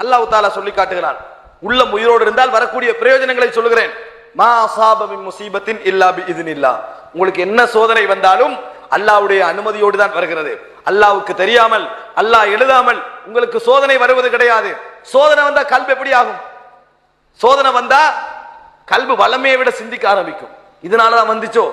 அல்லாஹ் தாலா சொல்லி காட்டுகிறான். உள்ளம் உயிரோடு இருந்தால் வரக்கூடிய பிரயோஜனங்களை சொல்லுகிறேன். மா அசாபமின் முசீபத்தின் இல்லா பி இல்லா உங்களுக்கு என்ன சோதனை வந்தாலும் அல்லாஹ்வுடைய அனுமதியோடு தான் வருகிறது. அல்லாவுக்கு தெரியாமல் அல்லாஹ் எழுதாமல் உங்களுக்கு சோதனை வருவது கிடையாது. சோதனை வந்தா கல்வி எப்படி ஆகும்? சோதனை வந்தா கல்வி வளமையை விட சிந்திக்க ஆரம்பிக்கும். இதனாலதான் வந்துச்சோ?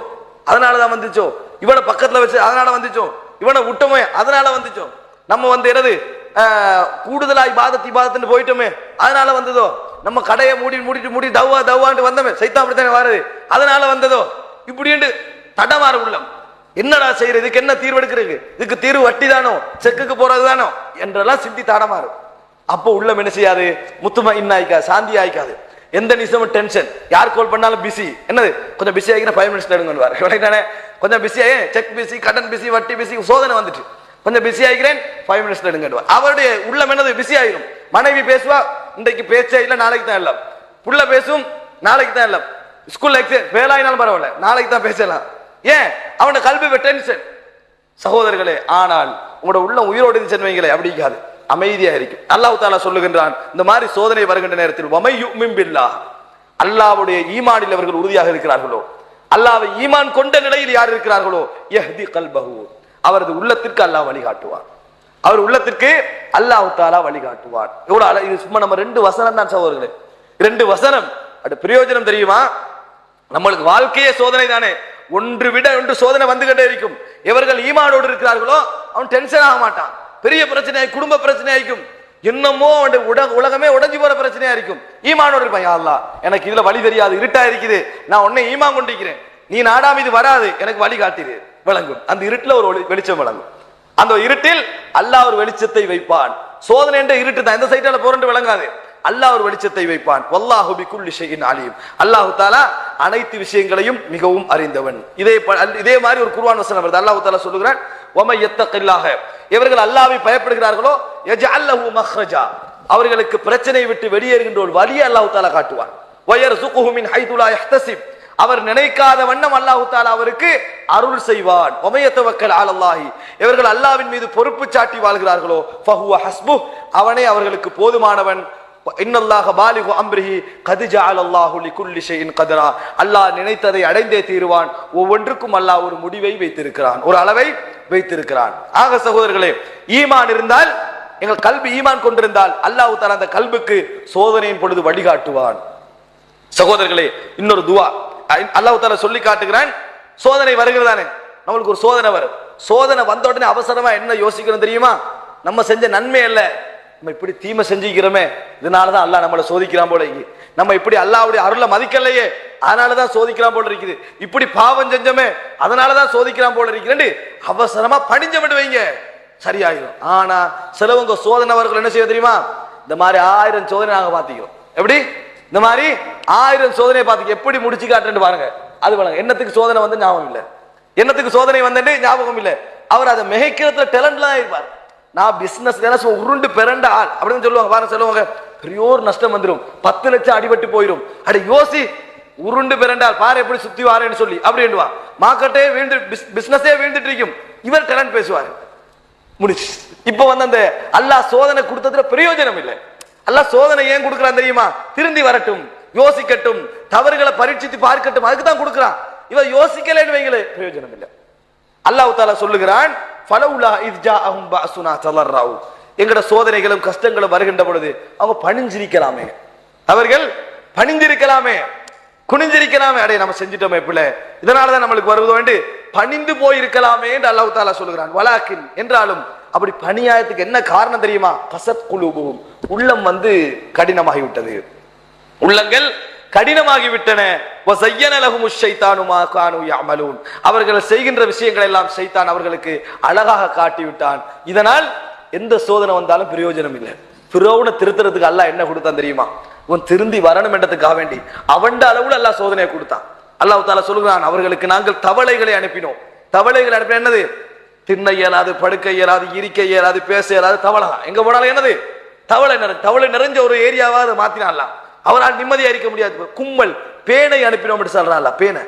அதனாலதான் வந்துச்சோ. இவனை பக்கத்துல வச்சு அதனால வந்துச்சோ. இவனை விட்டோமே அதனால வந்துச்சோ. நம்ம வந்து என்னது? ஆஹ், கூடுதலா இபாதத் இபாதத்துன்னு போயிட்டோமே அதனால வந்ததோ? நம்ம கடையை மூடி மூடிட்டு மூடி தவ்வா தவ்வான்ட்டு வந்தோமே சைத்தா அப்படித்தானே வருது? அதனால வந்ததோ? இப்படின்ட்டு தடமாறு உள்ளம். என்னடா செய்யறது? இதுக்கு என்ன தீர்வு எடுக்கிறது? இதுக்கு தீர்வு வட்டி தானோ செக்குக்கு போறது தானோ என்றெல்லாம் சிந்தி தடமாறு. அப்போ உள்ளம் என்ன செய்யாது? முத்துமா இன்னாய்க்கா சாந்தி ஆயிக்காது. எந்த நிமிஷமும் டென்ஷன் யார் கால் பண்ணாலும் பிஸி என்னது? கொஞ்சம் பிஸி ஆகிக்கிற ஃபைவ் மினிட்ஸ் எடுங்கன்னு விளையாடானே கொஞ்சம் பிஸி ஆகி செக் பிஸி கடன் பிஸி வட்டி பிஸி சோதனை வந்துட்டு. கொஞ்சம் பிஸி ஆகிக்கிறேன் ஃபைவ் மினிட்ஸ் எடுங்க அவருடைய உள்ளம் என்னது? பிஸி ஆயிரும். மனைவி பேசுவா இன்றைக்கு பேச்சே இல்லை நாளைக்கு தான் இல்லை புள்ள பேசும் நாளைக்கு தான் இல்லை ஸ்கூல்ல எக்ஸாம் ஃபெயில் ஆயினாலும் பரவாயில்ல நாளைக்கு தான் பேசலாம். ஏன்? அவனோட கல்வி டென்ஷன் சகோதரர்களே ஆனால் உங்களோட உள்ள உயிரோடு சென்வீங்களே வைங்களே இருக்காது. அமைதியா இருக்கும் அல்லாஹு தாலா சொல்லுகின்றான் இந்த மாதிரி சோதனை வருகின்ற நேரத்தில் வமை அல்லாவுடைய அல்லாஹ்வுடைய ஈமானில் அவர்கள் உறுதியாக இருக்கிறார்களோ? அல்லாவை ஈமான் கொண்ட நிலையில் யார் இருக்கிறார்களோ? எஹ்தி கல்பஹு. அவரது உள்ளத்திற்கு அல்லாஹ் வழிகாட்டுவான். அவர் உள்ளத்திற்கு அல்லாஹு தாலா வழிகாட்டுவான். எவ்வளவு இது சும்மா நம்ம ரெண்டு வசனம் தான் சகோதரர்களே. ரெண்டு வசனம். அது பிரயோஜனம் தெரியுமா? நம்மளுக்கு வாழ்க்கையே சோதனை தானே. ஒன்று விட ஒன்று சோதனை வந்துகிட்டே இருக்கும். இவர்கள் ஈமானோடு இருக்கிறார்களோ அவன் டென்ஷன் ஆக மாட்டான். பெரிய பிரச்சனை குடும்ப பிரச்சனை என்னமோ அவன் உலகமே உடைஞ்சு போற பிரச்சனையா இருக்கும் ஈமானோடு இருப்பான். யா அல்லாஹ் எனக்கு இதுல வழி தெரியாது இருட்டா இருக்குது நான் உன்னை ஈமான் கொண்டிருக்கிறேன். நீ நாடாம இது வராது. எனக்கு வழி காட்டிடு விளங்கும். அந்த இருட்டில் ஒரு ஒளி- வெளிச்சம் விளங்கும். அந்த இருட்டில் அல்லாஹ் ஒரு வெளிச்சத்தை வைப்பான். சோதனை என்ற இருட்டு தான். எந்த சைட்டால போறேன் விளங்காது. அல்லாஹ் ஒரு வெளிச்சத்தை வைப்பான். வல்லாஹு பிக்குல்லி ஷைஇன் அலீம். தாலா அனைத்து விஷயங்களையும் மிகவும் அறிந்தவன். இதே இதே மாதிரி ஒரு குருவான் வசனம் வருது. அல்லாஹ் தாலா சொல்லுகிறான் இவர்கள் அல்லாவை பயப்படுகிறார்களோ? யஜ்அல் லஹு மக்ரஜா அவர்களுக்கு பிரச்சனையை விட்டு வெளியேறுகின்ற ஒரு வழியை அல்லாஹு தாலா காட்டுவான். வயர்சுகுஹு மின் ஹைது லா அவர் நினைக்காத வண்ணம் அல்லாஹு தாலா அவருக்கு அருள் செய்வான். ஒமையத்தவக்கல் அலல்லாஹி இவர்கள் அல்லாவின் மீது பொறுப்பு சாட்டி வாழ்கிறார்களோ? ஃபஹுவ ஹஸ்பு அவனே அவர்களுக்கு போதுமானவன். இன்னல்லாக பாலிகு அம்ரிஹி கதிஜா ஜஅலல்லாஹு லிகுல்லி கதரா. அல்லாஹ் நினைத்ததை அடைந்தே தீருவான். ஒவ்வொன்றுக்கும் அல்லாஹ் ஒரு முடிவை வைத்திருக்கிறான். ஒரு அளவை வைத்திருக்கிறான். ஆக சகோதரர்களே ஈமான் இருந்தால் எங்கள் கல்வி ஈமான் கொண்டிருந்தால் அல்லாஹு தாலா அந்த கல்புக்கு சோதனையின் பொழுது வழிகாட்டுவான். சகோதரர்களே இன்னொரு துவா. அல்லாஹு அல்லாஹ் சொல்லி காட்டுகிறான் சோதனை வருகிறதானே நம்மளுக்கு ஒரு சோதனை வரும். சோதனை வந்த உடனே அவசரமா என்ன யோசிக்கணும் தெரியுமா? நம்ம செஞ்ச நன்மை அல்ல. நம்ம இப்படி தீமை செஞ்சுக்கிறோமே இதனாலதான் அல்லாஹ் நம்மளை சோதிக்கிறான் போல நம்ம இப்படி அல்லாவுடைய அருளை மதிக்கலையே அதனாலதான் சோதிக்கிறான் போல இருக்குது. இப்படி பாவம் செஞ்சோமே அதனாலதான் சோதிக்கிறான் போல இருக்கிறேன்னு அவசரமா பணிஞ்ச விடுவீங்க சரியாயிரும். ஆனா சிலவங்க சோதனைவர்கள் என்ன செய்ய தெரியுமா? இந்த மாதிரி ஆயிரம் சோதனை நாங்க பாத்திக்கிறோம் எப்படி? இந்த மாதிரி ஆயிரம் சோதனையை பார்த்து எப்படி முடிச்சு காட்டுன்னு பாருங்க. அது பாருங்க. என்னத்துக்கு சோதனை வந்து ஞாபகம் இல்லை. என்னத்துக்கு சோதனை வந்துட்டு ஞாபகம் இல்லை. அவர் அதை மிகைக்கிறதுல டேலண்ட்லாம் இருப்பார். நான் பிசினஸ் உருண்டு பிறண்ட ஆள். அப்படின்னு சொல்லுவாங்க. பாருங்க சொல்லுவாங்க. பெரியோர் நஷ்டம் வந்துடும் பத்து லட்சம் அடிபட்டு போயிடும் அட யோசி. உருண்டு பிறண்டால் பாரு எப்படி சுத்தி வாரேன்னு சொல்லி. அப்படின்னுவா மார்க்கெட்டே வீழ்ந்து பிசினஸே வீழ்ந்துட்டு இருக்கும். இவர் டேலண்ட் பேசுவார். முடிச்சு இப்போ வந்து அந்த அல்லாஹ் சோதனை கொடுத்ததுல பிரயோஜனம் இல்லை. அல்லாஹ் சோதனை ஏன் கொடுக்குறான் தெரியுமா? திருந்தி வரட்டும் யோசிக்கட்டும் தவறுகளை பரீட்சித்து பார்க்கட்டும். அதுக்கு தான் கொடுக்குறான். இவன் யோசிக்கலைன்னு வைங்களே பிரயோஜனம் இல்லை. அல்லாஹ் தாலா சொல்லுகிறான் ஃபலவுலா இத்ஜாஅஹும் பாசுனா தலர்ராவு எங்கட சோதனைகளும் கஷ்டங்களும் வருகின்ற பொழுது அவங்க பணிஞ்சிருக்கலாமே. அவர்கள் பணிந்திருக்கலாமே. குனிஞ்சிருக்கலாமே அடைய நம்ம செஞ்சிட்டோமே பிள்ளை. இதனாலதான் நம்மளுக்கு வருவது வேண்டு பணிந்து போயிருக்கலாமே என்று அல்லாஹு தாலா சொல்லுகிறான். வலாக்கின் என்றாலும் அப்படி பணியாயத்துக்கு என்ன காரணம் தெரியுமா? கசத் குழுவும் உள்ளம் வந்து கடினமாகிவிட்டது. உள்ளங்கள் கடினமாகிவிட்டன. அவர்கள் செய்கின்ற விஷயங்களை எல்லாம் சைத்தான் அவர்களுக்கு அழகாக காட்டி விட்டான் இதனால் எந்த சோதனை வந்தாலும் பிரயோஜனம் இல்லை. பிறவுன திருத்துறதுக்கு அல்லாஹ் என்ன கொடுத்தான் தெரியுமா? உன் திருந்தி வரணும் என்றதுக்காக வேண்டி. அவண்ட அளவுல அல்லாஹ் சோதனையை கொடுத்தான். அல்லாஹ் தாலா சொல்லுகிறான் அவர்களுக்கு நாங்கள் தவளைகளை அனுப்பினோம். தவளைகள் அனுப்பின என்னது? திண்ண இயலாது படுக்க இயலாது இருக்க இயலாது பேச இயலாது தவளா எங்க போனாலும் என்னது? தவளை நிறை தவளை நிறைஞ்ச ஒரு ஏரியாவாவது மாத்தினான்லாம். அவரால் நிம்மதியா இருக்க முடியாது. கும்மல் பேனை அனுப்பினோம் என்று சொல்றாள் பேனை.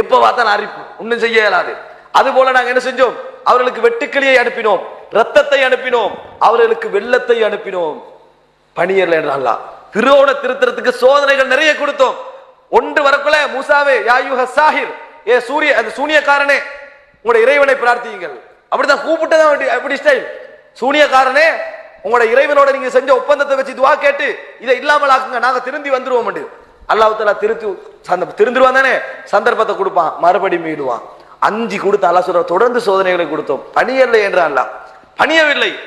எப்ப பார்த்தாலும் அறிப்பு ஒன்றும் செய்ய இயலாது. அது போல நாங்க என்ன செஞ்சோம்? அவர்களுக்கு வெட்டுக்கிளியை அனுப்பினோம் ரத்தத்தை அனுப்பினோம் அவர்களுக்கு வெள்ளத்தை அனுப்பினோம். பணியர்ல என்றால் திருவோண திருத்தறதுக்கு சோதனைகள் நிறைய கொடுத்தோம். ஒன்று வரக்குள்ள மூசாவே யாயுஹ சாஹிர் ஏ சூரிய அந்த சூனியக்காரனே உங்களோட இறைவனை பிரார்த்தியுங்கள். அப்படிதான் கூப்பிட்டதான் எப்படி அப்படி ஸ்டைல் சூனியக்காரனே உங்களோட இறைவனோட நீங்க செஞ்ச ஒப்பந்தத்தை வச்சு துவா கேட்டு இதை இல்லாமல் ஆக்குங்க நாங்க திருந்தி வந்துருவோம் அல்லாஹ் திருத்து திருத்தி சந்த திருந்துருவான் தானே? சந்தர்ப்பத்தை கொடுப்பான். மறுபடி மீடுவான். அஞ்சு கொடுத்து அல்லா சொல்ற தொடர்ந்து சோதனைகளை கொடுத்தோம். பணியவில்லை என்றான் அல்லாஹ். பணியவில்லை.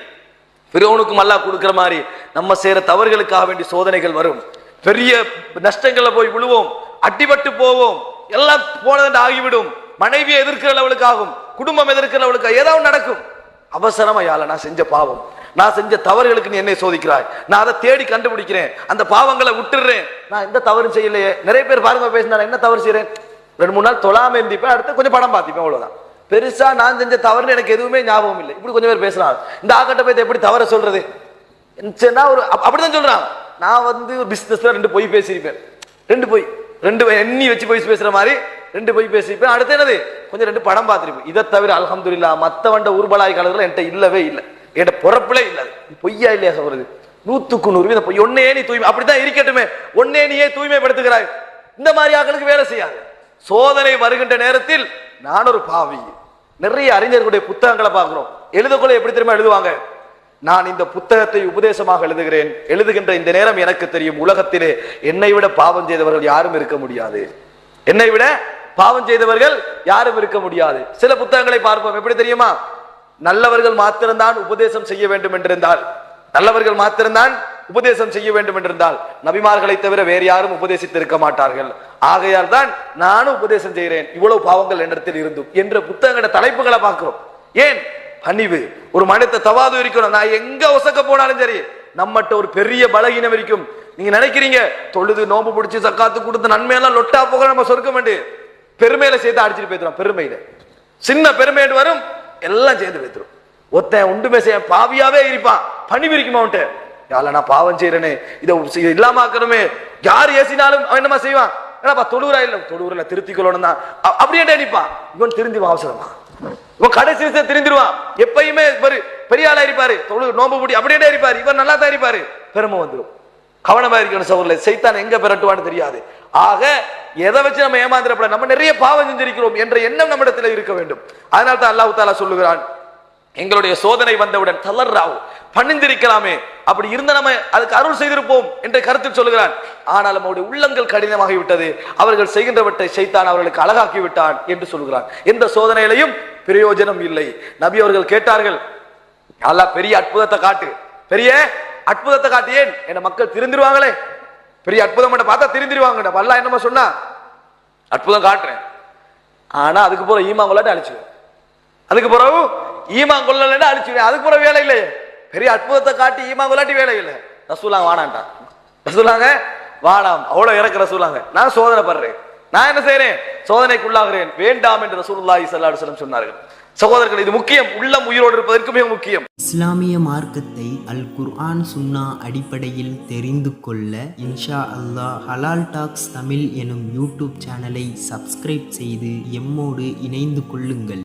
பிறவனுக்கும் அல்லாஹ் கொடுக்குற மாதிரி நம்ம செய்யற தவறுகளுக்காக வேண்டி சோதனைகள் வரும். பெரிய நஷ்டங்களை போய் விழுவோம். அடிபட்டு போவோம். எல்லாம் போனதென்று ஆகிவிடும். மனைவியை எதிர்க்கிற லெவலுக்கு ஆகும் குடும்பம் எதிர்க்கிற லெவலுக்கு ஏதாவது நடக்கும். அவசரமா யாழ நான் செஞ்ச பாவம். நான் செஞ்ச தவறுகளுக்கு நீ என்னை சோதிக்கிறாய். நான் அதை தேடி கண்டுபிடிக்கிறேன். அந்த பாவங்களை விட்டுடுறேன் நான் எந்த தவறும் செய்யலையே. நிறைய பேர் பாருங்க பேசினா என்ன தவறு செய்யறேன்? ரெண்டு மூணு நாள் தொழாம இருந்திப்பேன் அடுத்து கொஞ்சம் படம் பார்த்திப்பேன் அவ்வளவுதான். பெருசா நான் செஞ்ச தவறுன்னு எனக்கு எதுவுமே ஞாபகம் இல்லை. இப்படி கொஞ்சம் பேர் பேசுறாங்க. இந்த ஆக்கட்ட போய் எப்படி தவற சொல்றது? சரின்னா ஒரு அப்- அப்படிதான் சொல்றான். நான் வந்து ஒரு பிசினஸ்ல ரெண்டு பொய் பேசியிருப்பேன். ரெண்டு பொய். ரெண்டு எண்ணி வச்சு பொய் பேசுற மாதிரி ரெண்டு பொய் பேசியிருப்பேன். அடுத்து என்னது? கொஞ்சம் ரெண்டு படம் பார்த்துருப்பேன். இதை தவிர அலமதுல்லா மத்த வண்ட ஊர்பலாய் கலர்கள் என்கிட்ட இல்லவே இல்லை. என்கிட்ட பொறப்பிலே இல்லை. பொய்யா இல்லையா சொல்றது நூத்துக்கு நூறு வீதம் பொய். ஒன்னே நீ தூய்மை அப்படித்தான் இருக்கட்டுமே. ஒன்னே நீயே தூய்மைப்படுத்துகிறாய். இந்த மாதிரி ஆக்களுக்கு வேலை செய்யாது. சோதனை வருகின்ற நேரத்தில் நான் ஒரு பாவி. நிறைய அறிஞர்களுடைய புத்தகங்களை பார்க்கிறோம். எழுதக்குள்ள எப்படி தெரியுமா எழுதுவாங்க? நான் இந்த புத்தகத்தை உபதேசமாக எழுதுகிறேன். எழுதுகின்ற இந்த நேரம் எனக்கு தெரியும். உலகத்திலே என்னை விட பாவம் செய்தவர்கள் யாரும் இருக்க முடியாது. என்னை விட பாவம் செய்தவர்கள் யாரும் இருக்க முடியாது. சில புத்தகங்களை பார்ப்போம். எப்படி தெரியுமா? நல்லவர்கள் மாத்திரம்தான் உபதேசம் செய்ய வேண்டும் என்றிருந்தால் நல்லவர்கள் மாத்திரம்தான் உபதேசம் செய்ய வேண்டும் என்றிருந்தால் நபிமார்களை தவிர வேறு யாரும் உபதேசித்து இருக்க மாட்டார்கள். ஆகையால் தான் நானும் உபதேசம் செய்கிறேன் இவ்வளவு பாவங்கள் என்னிடத்தில் இருந்தும் என்ற புத்தகங்கள தலைப்புகளை பார்க்கிறோம். ஏன்? பணிவு. ஒரு மனித தவாது இருக்கணும் நான் எங்க ஒசக்க போனாலும் சரி நம்மகிட்ட ஒரு பெரிய பலகீனம் இருக்கும். நீங்க நினைக்கிறீங்க தொழுது நோம்பு பிடிச்சி சக்காத்து கொடுத்து நன்மையெல்லாம் லொட்டா போக நம்ம சொர்க்க வேண்டு பெருமையில சேர்த்து அடிச்சுட்டு போய்க்கிறோம் பெருமையில. சின்ன பெருமையிட்டு வரும் எல்லாம் சேர்ந்து வைத்துரும். ஒருத்தன் உண்டுமே செய்ய பாவியாவே இருப்பான். பணி பிரிக்குமா அவன்ட்டு யால நான் பாவம் செய்யறேனே இதை இல்லாம ஆக்கணுமே. யார் ஏசினாலும் அவன் என்னமா செய்வான்? என்னப்பா தொழுவுரா இல்ல தொழுவுரில் திருத்திக்கொள்ளணும் தான். அப்படியே நினைப்பான் இவன் திருந்திவான் அவசரமா. இவன் கடைசி விஷயம் திருந்திருவான். எப்பயுமே ஒரு பெரிய ஆளா இருப்பாரு. தொழு நோம்பு முடி அப்படியே இருப்பாரு. இவன் நல்லா தான் இருப்பாரு. பெருமை வந்துடும் கவனமா இருக்கணும் சவுரில் சைத்தான் எங்க பெறட்டுவான்னு தெரியாது. ஆக எதை வச்சு நம்ம ஏமாந்துடப்பட நம்ம நிறைய பாவம் செஞ்சிருக்கிறோம் என்ற எண்ணம் நம்மிடத்தில் இருக்க வேண்டும். அதனால தான் அல்லாஹ் தாலா சொல்லுகிறான் எங்களுடைய சோதனை வந்தவுடன் தளர்றாவும் பணிந்திருக்கலாமே அப்படி இருந்த நம்ம அதுக்கு அருள் செய்திருப்போம் என்ற கருத்தில் சொல்லுகிறான். ஆனால் நம்முடைய உள்ளங்கள் கடினமாகி விட்டது அவர்கள் செய்கின்றவற்றை செய்தான் அவர்களுக்கு அழகாக்கி விட்டான் என்று சொல்கிறான் எந்த சோதனையிலையும் பிரயோஜனம் இல்லை. நபி அவர்கள் கேட்டார்கள் நல்லா பெரிய அற்புதத்தை காட்டு. பெரிய அற்புதத்தை காட்டு ஏன்? என்ன மக்கள் திருந்திருவாங்களே. பெரிய அற்புதம் மட்டும் பார்த்தா திரிந்திருவாங்க அல்லாஹ் என்னமா சொன்னா? அற்புதம் காட்டுறேன். ஆனா அதுக்கு போற ஈமாங்கொள்ளாட்டி அழிச்சுவேன். அதுக்கு பிறகு ஈமாங்கொள்ளலன்னு அழிச்சுவேன். அதுக்கு பிறகு வேலை இல்லையே. பெரிய அற்புதத்தை காட்டி ஈமாங்கொள்ளாட்டி வேலை இல்லை. ரசூலாங்க வானான்ட்டான் ரசூலாங்க வாடாம். அவ்வளவு இறக்க ரசூலாங்க நான் சோதனை படுறேன் நான் என்ன செய்யறேன் சோதனைக்குள்ளாகிறேன். வேண்டாம் என்று ரசூலுல்லாஹி ஸல்லல்லாஹு அலைஹி சொன்னார்கள். சகோதரர்கள் இது முக்கியம். உள்ளம் உயிரோடு இருப்பதற்கு மிக முக்கியம். இஸ்லாமிய மார்க்கத்தை அல் குர்ஆன் சுன்னா அடிப்படையில் தெரிந்து கொள்ள இன்ஷா அல்லாஹ் ஹலால் டாக்ஸ் தமிழ் எனும் யூடியூப் சேனலை சப்ஸ்கிரைப் செய்து எம்மோடு இணைந்து கொள்ளுங்கள்.